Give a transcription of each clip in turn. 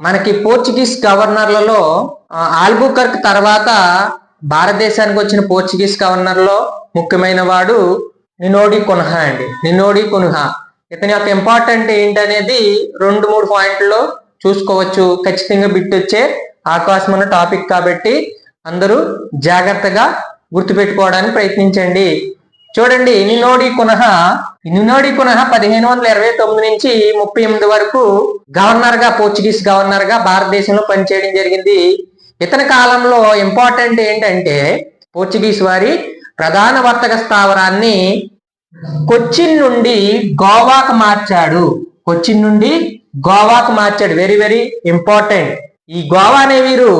మనకి Portuguese గవర్నర్లలో Albuquerque తర్వాత భారతదేశానికి వచ్చిన పోర్చుగీస్ గవర్నర్లో ముఖ్యమైన వాడు నినోడి కొన్హా అండి. నినోడి కొన్హా. ఇతని యొక్క ఇంపార్టెంట్ ఏంటనేది రెండు మూడు పాయింట్లో చూసుకోవచ్చు. ఖచ్చితంగా బిట్ వచ్చే ఆకాశం అన్న టాపిక్ కాబట్టి అందరూ జాగ్రత్తగా గుర్తుపెట్టుకోవడానికి ప్రయత్నించండి. చూడండి నినోడి కునహ నినోడి కునహ పదిహేను వందల ఇరవై తొమ్మిది నుంచి ముప్పై ఎనిమిది వరకు గవర్నర్గా పోర్చుగీస్ గవర్నర్గా భారతదేశంలో పనిచేయడం జరిగింది. ఇతని కాలంలో ఇంపార్టెంట్ ఏంటంటే పోర్చుగీస్ వారి ప్రధాన వర్తక స్థావరాన్ని కొచ్చిన్ నుండి గోవాకు మార్చాడు. కొచ్చిన్ నుండి గోవాకు మార్చాడు. వెరీ వెరీ ఇంపార్టెంట్ ఈ గోవా అనే వీరు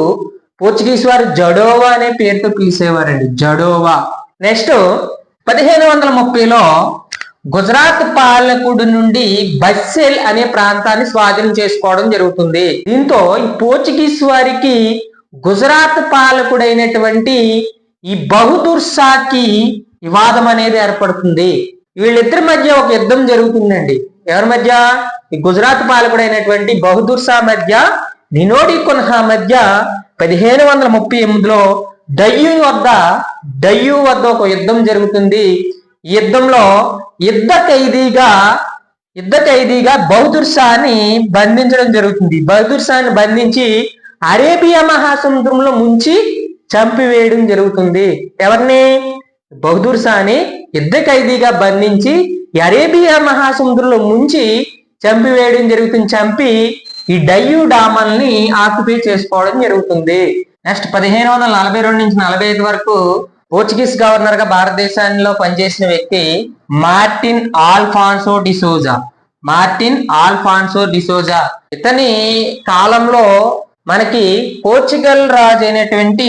పోర్చుగీస్ వారు జడోవా అనే పేరుతో పిలిచేవారండి. జడోవా. నెక్స్ట్ పదిహేను వందల ముప్పైలో గుజరాత్ పాలకుడు నుండి బస్సెల్ అనే ప్రాంతాన్ని స్వాధీనం చేసుకోవడం జరుగుతుంది. దీంతో ఈ పోర్చుగీస్ వారికి గుజరాత్ పాలకుడైనటువంటి ఈ బహదూర్ షాకి వివాదం అనేది ఏర్పడుతుంది. వీళ్ళిద్దరి మధ్య ఒక యుద్ధం జరుగుతుందండి. ఎవరి మధ్య? ఈ గుజరాత్ పాలకుడైనటువంటి బహదూర్ షా మధ్య నినోడి కున్హా మధ్య పదిహేను వందల ముప్పై ఎనిమిదిలో డయ్యూ వద్ద డయ్యూ వద్ద ఒక యుద్ధం జరుగుతుంది. యుద్ధంలో యుద్ధ ఖైదీగా యుద్ధ ఖైదీగా బహదూర్ షాని బంధించడం జరుగుతుంది. బహదూర్ షాని బంధించి అరేబియా మహాసముద్రంలో ముంచి చంపివేయడం జరుగుతుంది. ఎవరిని? బహదూర్ షాని యుద్ధ ఖైదీగా బంధించి అరేబియా మహాసముద్రంలో ముంచి చంపివేయడం జరుగుతుంది. చంపి ఈ డయ్యూ డామల్ని ఆక్యుపై చేసుకోవడం జరుగుతుంది. నెక్స్ట్ పదిహేను వందల నలభై రెండు నుంచి నలభై ఐదు వరకు పోర్చుగీస్ గవర్నర్గా భారతదేశంలో పనిచేసిన వ్యక్తి Martin Alfonso de Souza Martin Alfonso de Souza ఇతని కాలంలో మనకి పోర్చుగల్ రాజు అయినటువంటి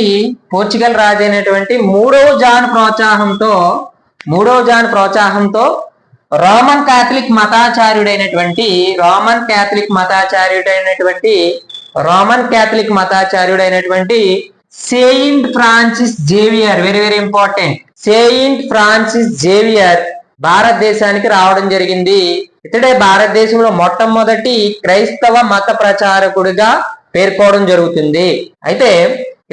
పోర్చుగల్ రాజు అయినటువంటి మూడవ జాన్ ప్రోత్సాహంతో మూడవ జాన్ ప్రోత్సాహంతో రోమన్ కాథలిక్ మతాచార్యుడైనటువంటి రోమన్ కాథలిక్ మతాచార్యుడైనటువంటి Roman Catholic మతాచార్యుడైనటువంటి Saint Francis Xavier very very important Saint Francis Xavier భారతదేశానికి రావడం జరిగింది. ఇతడే భారతదేశంలో మొట్టమొదటి క్రైస్తవ మత ప్రచారకుడిగా పేర్కోవడం జరుగుతుంది. అయితే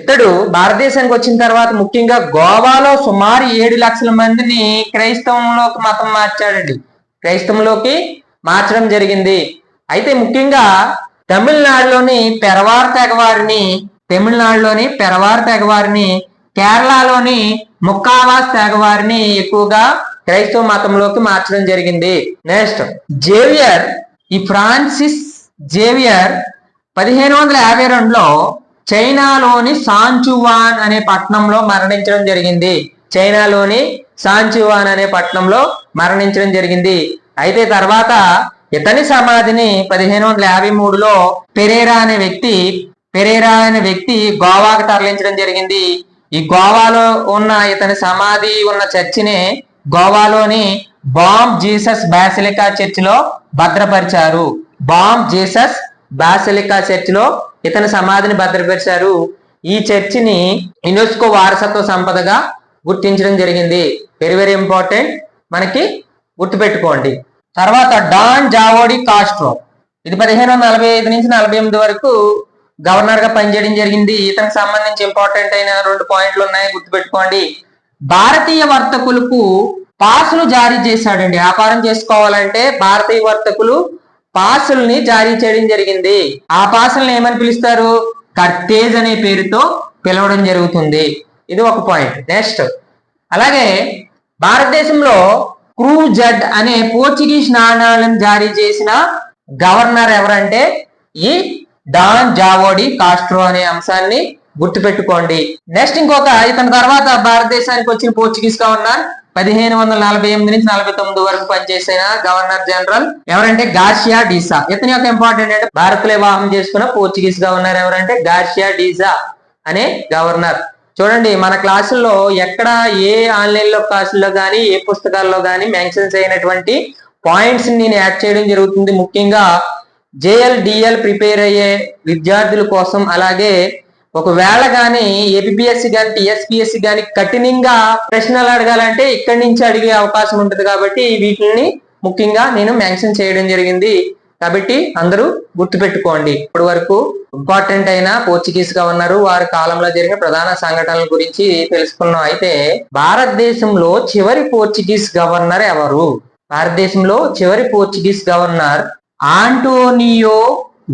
ఇతడు భారతదేశానికి వచ్చిన తర్వాత ముఖ్యంగా గోవాలో సుమారు ఏడు లక్షల మందిని క్రైస్తవంలోకి మతం మార్చాడండి. క్రైస్తవంలోకి మార్చడం జరిగింది. అయితే ముఖ్యంగా తమిళనాడులోని పెరవార్ తెగవారిని తమిళనాడులోని పెరవార్ తెగవారిని కేరళలోని ముక్కావాస్ తెగవారిని ఎక్కువగా క్రైస్తవ మతంలోకి మార్చడం జరిగింది. నెక్స్ట్ జేవియర్ ఈ ఫ్రాన్సిస్ జేవియర్ పదిహేను వందల యాభై రెండులో చైనాలోని సాంచువాన్ అనే పట్టణంలో మరణించడం జరిగింది. చైనాలోని సాంచువాన్ అనే పట్టణంలో మరణించడం జరిగింది. అయితే తర్వాత ఇతని సమాధిని పదిహేను వందల యాభై మూడులో పెరేరా అనే వ్యక్తి పెరేరా అనే వ్యక్తి గోవాకు తరలించడం జరిగింది. ఈ గోవాలో ఉన్న ఇతని సమాధి ఉన్న చర్చిని గోవాలోని బామ్ జీసస్ బాసిలికా చర్చిలో భద్రపరిచారు. బామ్ జీసస్ బాసిలికా చర్చిలో ఇతని సమాధిని భద్రపరిచారు. ఈ చర్చిని యునెస్కో వారసత్వ సంపదగా గుర్తించడం జరిగింది. వెరీ వెరీ ఇంపార్టెంట్ మనకి గుర్తుపెట్టుకోండి. తర్వాత డాన్ జావోడి కాస్ట్రో. ఇది పదిహేను వందల నలభై ఐదు నుంచి నలభై ఎనిమిది వరకు గవర్నర్గా పనిచేయడం జరిగింది. ఇతనికి సంబంధించి ఇంపార్టెంట్ అయిన రెండు పాయింట్లు ఉన్నాయి. గుర్తుపెట్టుకోండి. భారతీయ వర్తకులకు పాసులు జారీ చేశాడండి. వ్యాపారం చేసుకోవాలంటే భారతీయ వర్తకులు పాసుల్ని జారీ చేయడం జరిగింది. ఆ పాసుల్ని ఏమని పిలుస్తారు? కర్తేజ్ అనే పేరుతో పిలవడం జరుగుతుంది. ఇది ఒక పాయింట్ నెక్స్ట్ అలాగే భారతదేశంలో క్రూజడ్ అనే పోర్చుగీస్ నాణాలను జారీ చేసిన గవర్నర్ ఎవరంటే ఈ డాన్ జావోడి కాస్ట్రో అనే అంశాన్ని గుర్తుపెట్టుకోండి. నెక్స్ట్ ఇంకొక ఇతని తర్వాత భారతదేశానికి వచ్చిన పోర్చుగీస్ గవర్నర్ పదిహేను వందల నలభై ఎనిమిది నుంచి నలభై తొమ్మిది వరకు పనిచేసిన గవర్నర్ జనరల్ ఎవరంటే గార్షియా డీసా. ఇతని యొక్క ఇంపార్టెంట్ అంటే భారత్ వివాహం చేసుకున్న పోర్చుగీస్ గవర్నర్ ఎవరంటే గార్షియా డీసా అనే గవర్నర్. చూడండి మన క్లాసుల్లో ఎక్కడ ఏ ఆన్లైన్లో క్లాసుల్లో కానీ ఏ పుస్తకాల్లో కానీ మెన్షన్స్ అయినటువంటి పాయింట్స్ నేను యాడ్ చేయడం జరుగుతుంది. ముఖ్యంగా జేఎల్ డిఎల్ ప్రిపేర్ అయ్యే విద్యార్థుల కోసం అలాగే ఒకవేళ కానీ ఏపీఎస్సి కానీ టిఎస్పిఎస్సి కానీ కఠినంగా ప్రశ్నలు అడగాలంటే ఇక్కడి నుంచి అడిగే అవకాశం ఉంటుంది కాబట్టి వీటిని ముఖ్యంగా నేను మెన్షన్ చేయడం జరిగింది. కాబట్టి అందరూ గుర్తుపెట్టుకోండి. ఇప్పటి వరకు ఇంపార్టెంట్ అయిన పోర్చుగీస్ గవర్నరు వారి కాలంలో జరిగిన ప్రధాన సంఘటనల గురించి తెలుసుకున్నాం. అయితే భారతదేశంలో చివరి పోర్చుగీస్ గవర్నర్ ఎవరు? భారతదేశంలో చివరి పోర్చుగీస్ గవర్నర్ ఆంటోనియో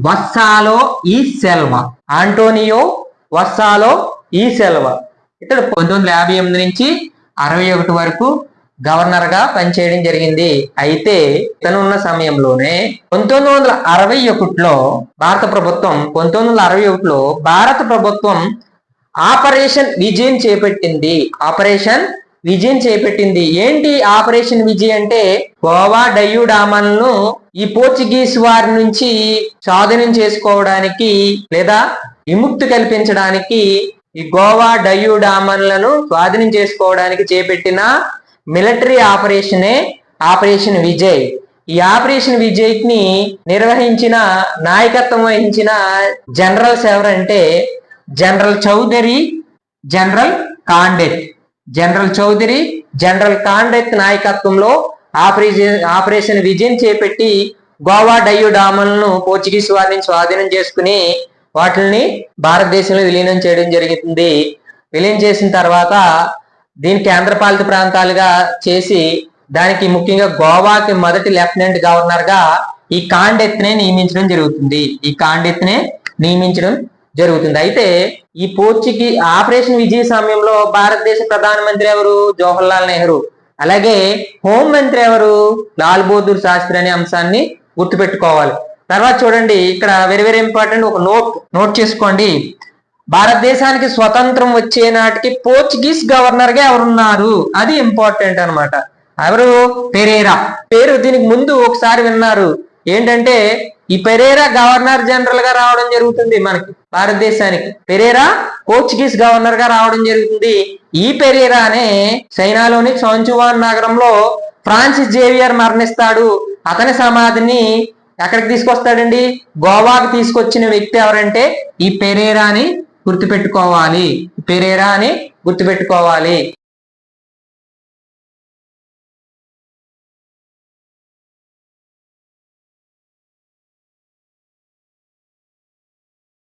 వస్సాలో ఈ సెల్వ ఆంటోనియో వస్సాలో ఈ సెల్వ ఇతడు పంతొమ్మిది వందల యాభై ఎనిమిది నుంచి అరవై ఒకటి వరకు గవర్నర్గా పనిచేయడం జరిగింది. అయితే ఇతను ఉన్న సమయంలోనే పంతొమ్మిది వందల అరవై ఒకటిలో భారత ప్రభుత్వం పంతొమ్మిది వందల అరవై ఒకటిలో భారత ప్రభుత్వం ఆపరేషన్ విజయం చేపట్టింది. ఆపరేషన్ విజయం చేపట్టింది. ఏంటి ఆపరేషన్ విజయ్ అంటే గోవా డయ్యూడామన్ను ఈ పోర్చుగీస్ వారి నుంచి స్వాధీనం చేసుకోవడానికి లేదా విముక్తి కల్పించడానికి ఈ గోవా డయ్యూడామన్లను స్వాధీనం చేసుకోవడానికి చేపట్టిన మిలిటరీ ఆపరేషనే ఆపరేషన్ విజయ్. ఈ ఆపరేషన్ విజయ్ని నిర్వహించిన నాయకత్వం వహించిన జనరల్స్ ఎవరంటే general Chaudhuri general Candeth. General Chaudhuri general Candeth నాయకత్వంలో ఆపరేషన్ ఆపరేషన్ విజయం చేపట్టి గోవా డయ్యూ డామన్లను పోర్చుగీస్ వారి నుంచి స్వాధీనం చేసుకుని వాటిని భారతదేశంలో విలీనం చేయడం జరుగుతుంది విలీనం చేసిన తర్వాత దీని కేంద్రపాలిత ప్రాంతాలుగా చేసి దానికి ముఖ్యంగా గోవాకి మొదటి లెఫ్టినెంట్ గవర్నర్గా ఈ కాండెత్నే నియమించడం జరుగుతుంది. ఈ కాండెత్నే నియమించడం జరుగుతుంది. అయితే ఈ పోర్చుగీ ఆపరేషన్ విజయ సమయంలో భారతదేశ ప్రధానమంత్రి ఎవరు? జవహర్లాల్ నెహ్రూ. అలాగే హోం మంత్రి ఎవరు? లాల్ బహదూర్ శాస్త్రి అనే అంశాన్ని గుర్తుపెట్టుకోవాలి. తర్వాత చూడండి ఇక్కడ వెరీ వెరీ ఇంపార్టెంట్ ఒక నోట్ నోట్ చేసుకోండి. భారతదేశానికి స్వతంత్రం వచ్చే నాటికి పోర్చుగీస్ గవర్నర్గా ఎవరున్నారు? అది ఇంపార్టెంట్ అన్నమాట. ఎవరు? పెరేరా. పేరు దీనికి ముందు ఒకసారి విన్నారు. ఏంటంటే ఈ పెరేరా గవర్నర్ జనరల్గా రావడం జరుగుతుంది మనకి భారతదేశానికి. పెరేరా పోర్చుగీస్ గవర్నర్గా రావడం జరుగుతుంది. ఈ పెరేరానే చైనాలోని చౌంచువాన్ నగరంలో ఫ్రాన్సిస్ జేవియర్ మరణిస్తాడు. అతని సమాధిని ఎక్కడికి తీసుకొస్తాడండి? గోవాకి తీసుకొచ్చిన వ్యక్తి ఎవరంటే ఈ పెరేరా అని గుర్తుపెట్టుకోవాలి. పెరేరా అని గుర్తుపెట్టుకోవాలి.